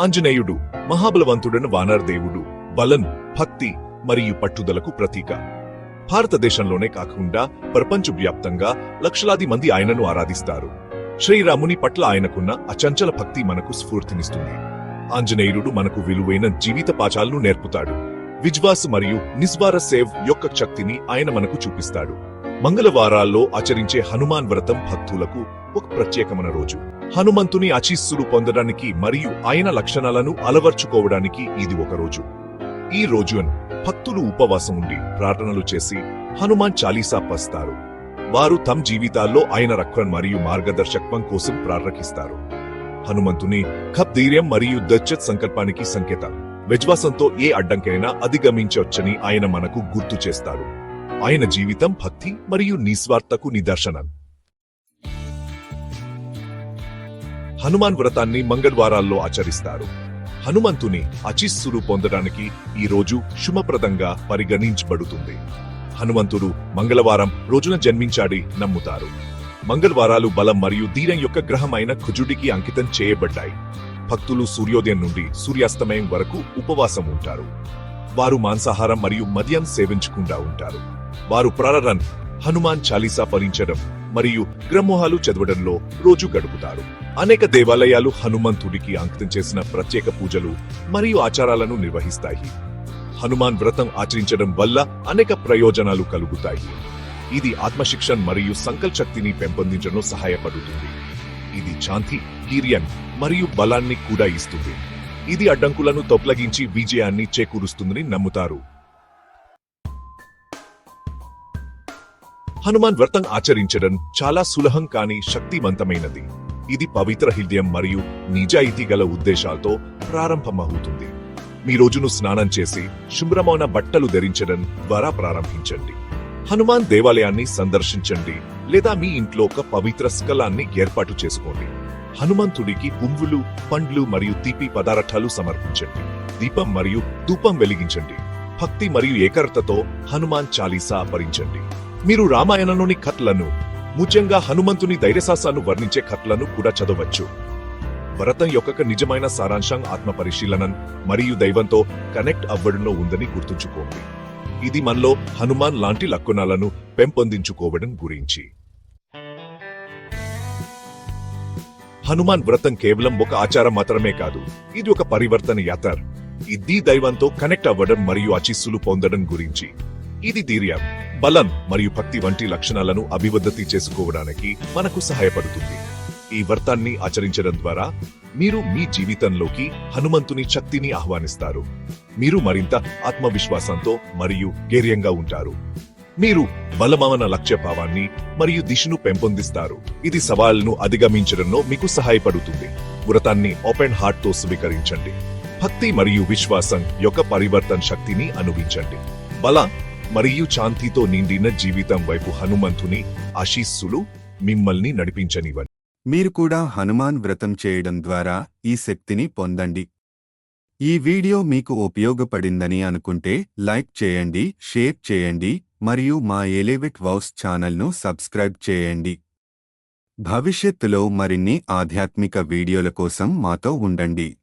ఆంజనేయుడు మహాబలవంతుడైన వానరదేవుడు బలన్ భక్తి మరియు పట్టుదలకు ప్రతీక. భారతదేశంలోనే కాకుండా ప్రపంచవ్యాప్తంగా లక్షలాది మంది ఆయనను ఆరాధిస్తారు. శ్రీరాముని పట్ల ఆయనకున్న అచంచల భక్తి మనకు స్ఫూర్తినిస్తుంది. ఆంజనేయుడు మనకు విలువైన జీవిత పాఠాలను నేర్పుతాడు. విజ్వాస్ మరియు నిస్వార సేవ్ యొక్క శక్తిని ఆయన మనకు చూపిస్తాడు. మంగళవారాల్లో ఆచరించే హనుమాన్ వ్రతం భక్తులకు ఒక ప్రత్యేకమైన రోజు. హనుమంతుని ఆశీస్సులు పొందడానికి మరియు ఆయన లక్షణాలను అలవర్చుకోవడానికి ఇది ఒక రోజు. ఈ రోజు భక్తులు ఉపవాసం ఉండి ప్రార్థనలు చేసి హనుమాన్ చాలీసా పస్తారు వారు తమ జీవితాల్లో ఆయన రక్షణ మరియు మార్గదర్శకత్వం కోసం ప్రార్థిస్తారు. హనుమంతుని ఖప్ ధైర్యం మరియు దచ్చత్ సంకల్పానికి సంకేతం. విజ్వాసంతో ఏ అడ్డంకైనా అధిగమించవచ్చని ఆయన మనకు గుర్తు చేస్తారు ఆయన జీవితం భక్తి మరియు నిస్వార్థకు నిదర్శనం. హనుమాన్ వ్రతాన్ని మంగళవారాల్లో ఆచరిస్తారు. హనుమంతుని అచిస్సులు పొందడానికి ఈ రోజు శుభప్రదంగా పరిగణించబడుతుంది. హనుమంతుడు మంగళవారం రోజున జన్మించాడి నమ్ముతారు. మంగళవారాలు బలం మరియు ధీరం యొక్క గ్రహమైన కుజుడికి అంకితం చేయబడ్డాయి. భక్తులు సూర్యోదయం నుండి సూర్యాస్తమయం వరకు ఉపవాసం ఉంటారు. వారు మాంసాహారం మరియు మద్యం సేవించకుండా ఉంటారు. వారు ప్రారరన్ హనుమాన్ చాలీసా పఠించడం మరియు గ్రమోహాలు చదవడంలో రోజు గడుపుతారు. అనేక దేవాలయాలు హనుమంతుడికి అంకితం చేసిన ప్రత్యేక పూజలు మరియు ఆచారాలను నిర్వహిస్తాయి. హనుమాన్ వ్రతం ఆచరించడం వల్ల అనేక ప్రయోజనాలు కలుగుతాయి. ఇది ఆత్మశిక్షణ మరియు సంకల్ప శక్తిని పెంపొందించడంలో సహాయపడుతుంది. ఇది శాంతి ధీర్యం మరియు బలాన్ని కూడా ఇస్తుంది. ఇది అడ్డంకులను తొలగించి విజయాన్ని చేకూరుస్తుందని నమ్ముతారు. హనుమాన్ వ్రతం ఆచరించడం చాలా సులభం కానీ శక్తివంతమైనది ఇది పవిత్ర హృదయం మరియు నిజాయితీ గల ఉద్దేశాలతో ప్రారంభమవుతుంది. మీ రోజును స్నానం చేసి శుభ్రమైన బట్టలు ధరించడం ద్వారా ప్రారంభించండి. హనుమాన్ దేవాలయాన్ని సందర్శించండి లేదా మీ ఇంట్లో ఒక పవిత్ర స్కలాన్ని ఏర్పాటు చేసుకోండి. హనుమంతుడికి పువ్వులు పండ్లు మరియు తీపి పదార్థాలు సమర్పించండి. దీపం మరియు ధూపం వెలిగించండి. భక్తి మరియు ఏకరతతో హనుమాన్ చాలీసా భరించండి మీరు రామాయణంలోని కథలను ముఖ్యంగా హనుమంతుని ధైర్యసాసాను వర్ణించే కథలను కూడా చదవచ్చు. భరతం యొక్క నిజమైన సారాంశం ఆత్మ పరిశీలన మరియు దైవంతో కనెక్ట్ అవ్వడంలో ఉందని గుర్తుంచుకోండి. ఇది మనలో హనుమాన్ లాంటి లక్షణాలను పెంపొందించుకోవడం గురించి. హనుమాన్ వ్రతం కేవలం ఒక ఆచారం మాత్రమే కాదు ఇది ఒక పరివర్తన యాత్ర. ఇది దైవంతో కనెక్ట్ అవ్వడం మరియు అచిస్సులు పొందడం గురించి. ఇది ధీర్యం. బలం మరియు భక్తి వంటి లక్షణాలను అభివృద్ధి చేసుకోవడానికి మనకు సహాయపడుతుంది. ఈ వ్రతాన్ని ఆచరించడం ద్వారా మీరు మీ జీవితంలోకి హనుమంతుని శక్తిని ఆహ్వానిస్తారు. మీరు మరింత ఆత్మవిశ్వాసంతో మరియు ధైర్యంగా ఉంటారు. మీరు బలమవన లక్ష్య భావాన్ని మరియు దిశను పెంపొందిస్తారు. ఇది సవాళ్ళను అధిగమించడంలో మీకు సహాయపడుతుంది. వ్రతాన్ని ఓపెన్ హార్ట్తో స్వీకరించండి. భక్తి మరియు విశ్వాసం యొక్క పరివర్తన శక్తిని అనుభవించండి. బల మరియు శాంతితో నిండిన జీవితం వైపు హనుమంతుని ఆశీస్సులు మిమ్మల్ని నడిపించనివ్వండి. మీరు కూడా హనుమాన్ వ్రతం చేయడం ద్వారా ఈ శక్తిని పొందండి. ఈ వీడియో మీకు ఉపయోగపడిందని అనుకుంటే లైక్ చేయండి షేర్ చేయండి మరియు మా ఎలివిట్ వౌస్ ఛానల్ను సబ్స్క్రైబ్ చేయండి. భవిష్యత్తులో మరిన్ని ఆధ్యాత్మిక వీడియోల కోసం మాతో ఉండండి.